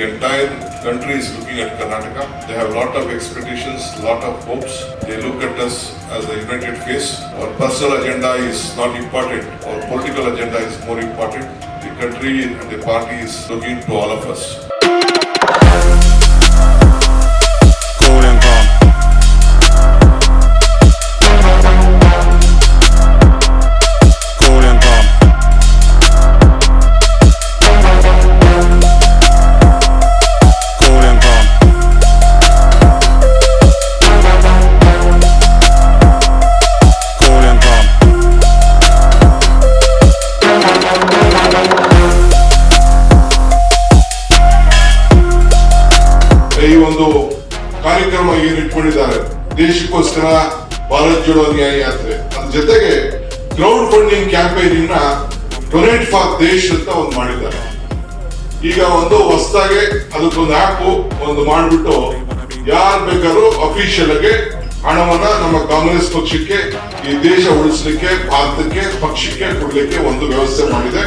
The entire country is looking at Karnataka. They have a lot of expectations, lot of hopes. They look at us as a united face. Our personal agenda is not important. Our political agenda is more important. The country and the party is looking to all of us. ಈ ಒಂದು ಕಾರ್ಯಕ್ರಮ ಏನು ಇಟ್ಕೊಂಡಿದ್ದಾರೆ ದೇಶಕ್ಕೋಸ್ಕರ ಭಾರತ್ ಜೋಡೋ ನ್ಯಾಯ ಯಾತ್ರೆ. ಅದ್ರ ಜೊತೆಗೆ ಕ್ರೌಡ್ ಫಂಡಿಂಗ್ ಕ್ಯಾಂಪೇನ್ನ ಡೊನೇಟ್ ಫಾರ್ ದೇಶ್ ಅಂತ ಒಂದು ಮಾಡಿದ್ದಾರೆ. ಈಗ ಒಂದು ಹೊಸದಾಗಿ ಅದಕ್ಕೊಂದು ಆಪ್ ಒಂದು ಮಾಡಿಬಿಟ್ಟು ಯಾರು ಬೇಕಾದ್ರೂ ಅಫಿಷಿಯಲ್ ಆಗಿ ಹಣವನ್ನ ನಮ್ಮ ಕಾಂಗ್ರೆಸ್ ಪಕ್ಷಕ್ಕೆ, ಈ ದೇಶ ಉಳಿಸಲಿಕ್ಕೆ, ಭಾರತಕ್ಕೆ, ಪಕ್ಷಕ್ಕೆ ಕೊಡ್ಲಿಕ್ಕೆ ಒಂದು ವ್ಯವಸ್ಥೆ ಮಾಡಿದೆ.